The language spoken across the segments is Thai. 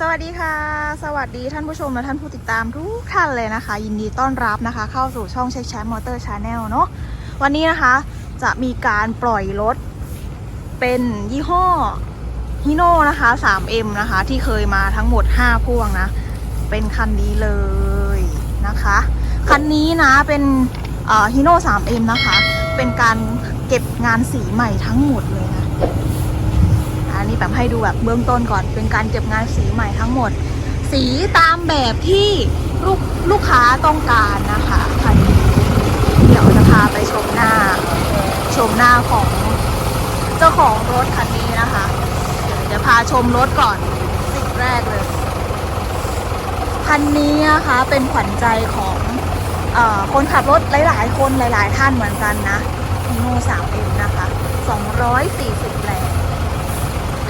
สวัสดีค่ะ สวัสดีท่านผู้ชมและท่านผู้ติดตามทุกท่านเลยนะคะ ยินดีต้อนรับนะคะ เข้าสู่ช่องเช็คแชมป์มอเตอร์ชาแนลเนาะวันนี้นะคะจะมีการปล่อยรถเป็นยี่ห้อฮิโน่นะคะ 3M นะคะ ที่เคยมาทั้งหมด 5 พ่วงนะ เป็นคันนี้เลยนะคะ คันนี้นะเป็นฮิโน่ 3M นะคะ เป็นการเก็บงานสีใหม่ทั้งหมดเลยนะ นนี้แบบให้ดูแบบเบื้องต้นก่อนเป็นการเก็บงานสีใหม่ทั้งหมด สีตามแบบที่ลูกลูกค้าต้องการนะคะคันนี้เดี๋ยวจะพาไปชมหน้า ชมหน้าของเจ้าของรถคันนี้นะคะ เดี๋ยวพาชมรถก่อนสิ่งแรกเลยคันนี้นะคะเป็นขวัญใจของอคนขับรถหลาย ๆ คนหลาย ๆ ท่านเหมือนกันนะฮีโน่ 3M นะคะ 240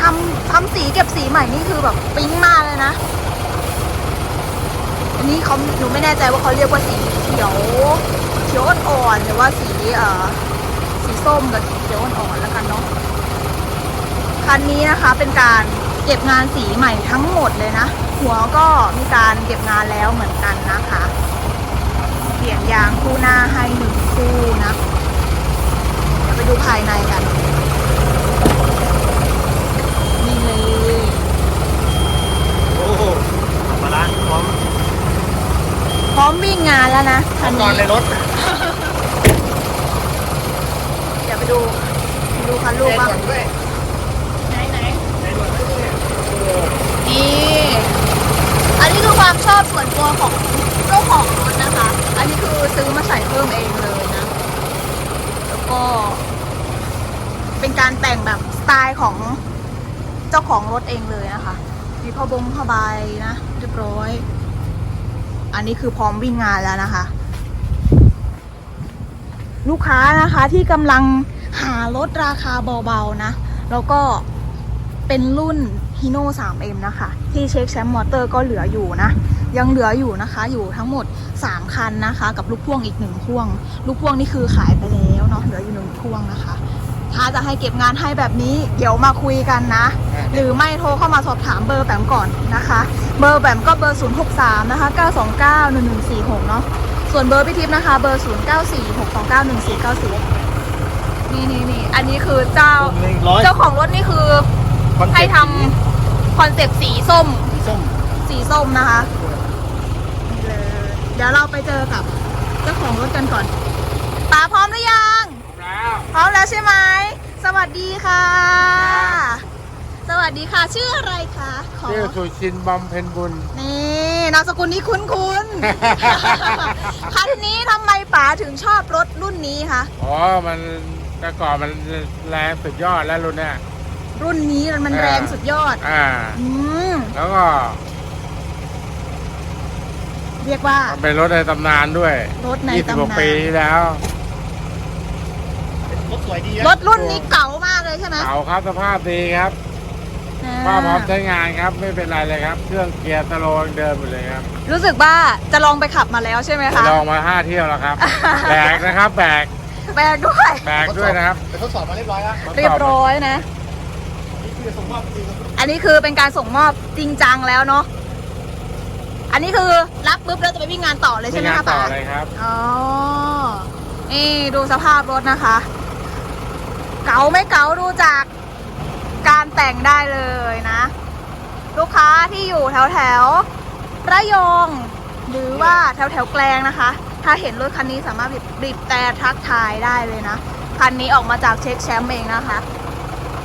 ทำทำสีเก็บสีใหม่นี่คือแบบปิ๊งมากเลยนะ อันนี้เขาหนูไม่แน่ใจว่าเขาเรียกว่าสีเขียวเขียวอ่อนๆหรือว่าสีเอ่อสีส้มกับสีเขียวอ่อนๆแล้วกันเนาะคันนี้นะคะเป็นการเก็บงานสีใหม่ทั้งหมดเลยนะ หัวก็มีการเก็บงานแล้วเหมือนกันนะคะ เปลี่ยนยางคู่หน้าให้หนึ่งคู่นะ เดี๋ยวไปดูภายในกันเลย โอ้โหมาละพร้อม พร้อมวิ่งงาน แล้วนะพร้คัอมนนอนี้นในรถเดี๋ยวไปดูไปดูคันลูกบ้างด้วยไหนไหนในรถด้วยโอ้โหนี่อันนี้คือความชอบส่วนตัวของเจ้าของรถนะคะ อันนี้คือซื้อมาใส่เพิ่มเองเลยนะ แล้วก็ เป็นการแต่งแบบสไตล์ของเจ้าของรถเองเลยนะคะ มีผ้าบงผ้าใบนะเรียบร้อย อันนี้คือพร้อมวิ่งงานแล้วนะคะ ลูกค้านะคะที่กำลังหารถราคาเบาๆนะ แล้วก็เป็นรุ่น Hino 3M นะคะ ที่เช็คแชมป์มอเตอร์ก็เหลืออยู่นะ ยังเหลืออยู่นะคะ อยู่ทั้งหมด 3 คันนะคะ กับลูกพ่วงอีกหนึ่งพ่วง ลูกพ่วงนี่คือขายไปแล้วเนาะ เหลืออยู่หนึ่งพ่วงนะคะ ถ้าจะให้เก็บงานให้แบบนี้เดี๋ยวมาคุยกันนะ หรือไม่โทรเข้ามาสอบถามเบอร์แบมก่อนนะคะ เบอร์แบมก็เบอร์ 063 นะคะ 929 1146 เนาะส่วนเบอร์พี่ทิพย์นะคะ เบอร์ 0946291494 นี่นี่นี่อันนี้คือเจ้าหนึ่งร้อยเจ้าของรถนี่คือคอนให้เซ็ปต์ทำคอนเซปต์สีส้ม สีส้มสีส้มนะคะนี่เลยเดี๋ยวเราไปเจอกับเจ้าของรถกันก่อนป๋าพร้อมหรือยังแล้ว พร้อมแล้วใช่ไหม สวัสดีค่ะ สวัสดีค่ะ ชื่ออะไรคะขอชื่อสุชินบำเพ็ญบุญ นี่นามสกุลนี้คุ้นคุ้นๆ คันนี้ทำไมป๋าถึงชอบรถรุ่นนี้คะ อ๋อ มันแต่ก่อนมันแรงสุดยอดแล้วรุ่นเนี้ย รุ่นนี้มันอ่าแรงสุดยอด อ่า อืม แล้วก็เรียกว่ามันเป็นรถในตำนานด้วยรถในยี่สิบตำกว่าปีนานที่แล้วรถ สวยดีรถรุ่นนี้เก่ามากเลยใช่ไหมเก่าครับสภาพดีครับอ่าว่าพร้อมใช้งานครับไม่เป็นไรเลยครับ เครื่องเกียร์สโลว์ยังเดิมอยู่เลยครับ รู้สึกว่าจะลองไปขับมาแล้วใช่ไหมคะลองมาห้าเที่ยวแล้วครับแบกนะครับแบกแบกด้วยแบกด้วยนะครับแต่ทดสอบมาเรียบร้อยแล้วเรียบร้อยนะนี่คือสมมติจริงอันนี้คือเป็นการส่งมอบจริงจังแล้วเนาะอันนี้คือรับปุ๊บแล้วจะไปวิ่งงานต่อเลยใช่ไหมงานคะต่อป๋าเลยครับ อ๋อ นี่ดูสภาพรถนะคะ เก๋าไม่เก๋าดูจากการแต่งได้เลยนะ ลูกค้าที่อยู่แถวแถวระยองหรือว่าแถวแถวแกลงนะคะ ถ้าเห็นรถคันนี้สามารถบีบแต่ทักทายได้เลยนะ คันนี้ออกมาจากเช็คแชมป์เองนะคะ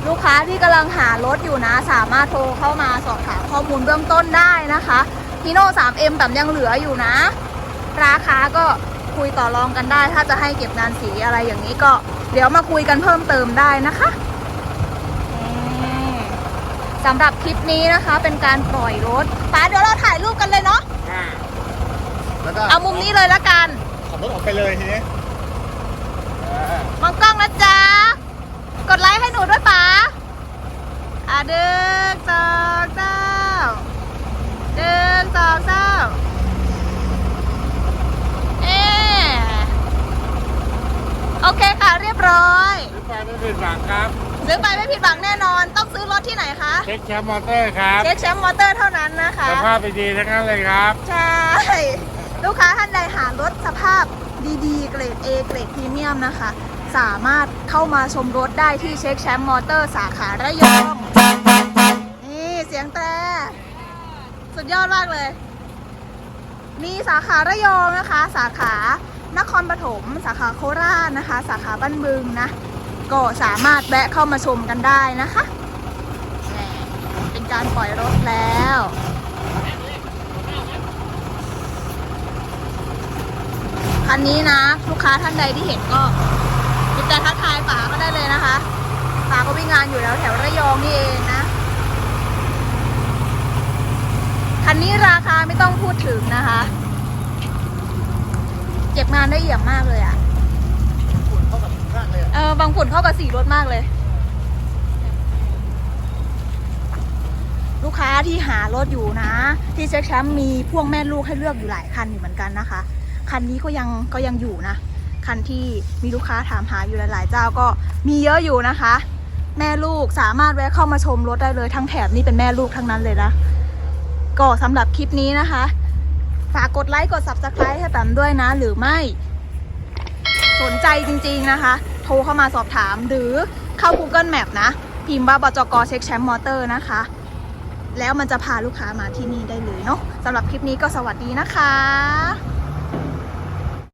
ลูกค้าที่กำลังหารถอยู่นะ สามารถโทรเข้ามาสอบถามข้อมูลเบื้องต้นได้นะคะฮีโน่ 3M แบบยังเหลืออยู่นะ ราคาก็ คุยต่อรองกันได้ ถ้าจะให้เก็บงานสีอะไรอย่างนี้ก็เดี๋ยวมาคุยกันเพิ่มเติมได้นะคะนี่สำหรับคลิปนี้นะคะเป็นการปล่อยรถป๋าเดี๋ยวเราถ่ายรูปกันเลยเนาะๆแล้วก็เอามุมนี้เลยละกัน ขับรถออกไปเลยทีนี้มองกล้องนะจ๊ะ กดไลค์ให้หนูด้วยป๋าอะเดึงสองสามเดึงสองสามเอ๊ะโอเคค่ะเรียบร้อย ซื้อไปไม่ ผิดหวังครับซื้ซื้อไปไม่ผิดหวังแน่นอน ต้องซื้อรถที่ไหนคะ เช็คแชมป์มอเตอร์ครับเช็คแชมป์มอเตอร์เท่านั้นนะคะ สภาพดีๆทั้งนั้นเลยครับ ใช่ ลูกค้าท่านใดหารถสภาพดีๆ เกรด A เกรดพรีเมียมนะคะ สามารถเข้ามาชมรถได้ที่เช็คแชมป์มอเตอร์สาขาระยอง นี่เสียงแตร สุดยอดมากเลย มีสาขาระยองนะคะ สาขานครปฐม สาขาโคราชนะคะ สาขาบ้านบึงนะ ก็สามารถแวะเข้ามาชมกันได้นะคะเป็นการปล่อยรถแล้วคันนี้นะลูกค้าท่านใดที่เห็นก็ติดใจทักทายป๋าก็ได้เลยนะคะป๋าก็วิ่งงานอยู่แล้วแถวระยองนี่เองนะคันนี้ราคาไม่ต้องพูดถึงนะคะเก็บงานได้เยี่ยมมากเลยอะ ฝุ่นเข้ากับข้าง เออบางฝุ่นเข้ากับสีรถมากเลย ลูกค้าที่หารถอยู่นะ ที่เช็คแชมป์มีพ่วงแม่ลูกให้เลือกอยู่หลายคันอยู่เหมือนกันนะคะ คันนี้ก็ยังก็ยังอยู่นะ คันที่มีลูกค้าถามหาอยู่หลาย ๆ เจ้าก็มีเยอะอยู่นะคะ แม่ลูกสามารถแวะเข้ามาชมรถได้เลยทั้งแถบนี้เป็นแม่ลูกทั้งนั้นเลยนะก็สำหรับคลิปนี้นะคะ ฝากกดไลค์กด subscribe ให้แปมด้วยนะ หรือไม่ สนใจจริงๆนะคะ ทรเข้ามาสอบถาม หรือเข้า Google Map นะ พิมพ์ว่าบจกเช็คแชมป์มอเตอร์นะคะ แล้วมันจะพาลูกค้ามาที่นี่ได้เลยเนาะสำหรับคลิปนี้ก็สวัสดีนะคะ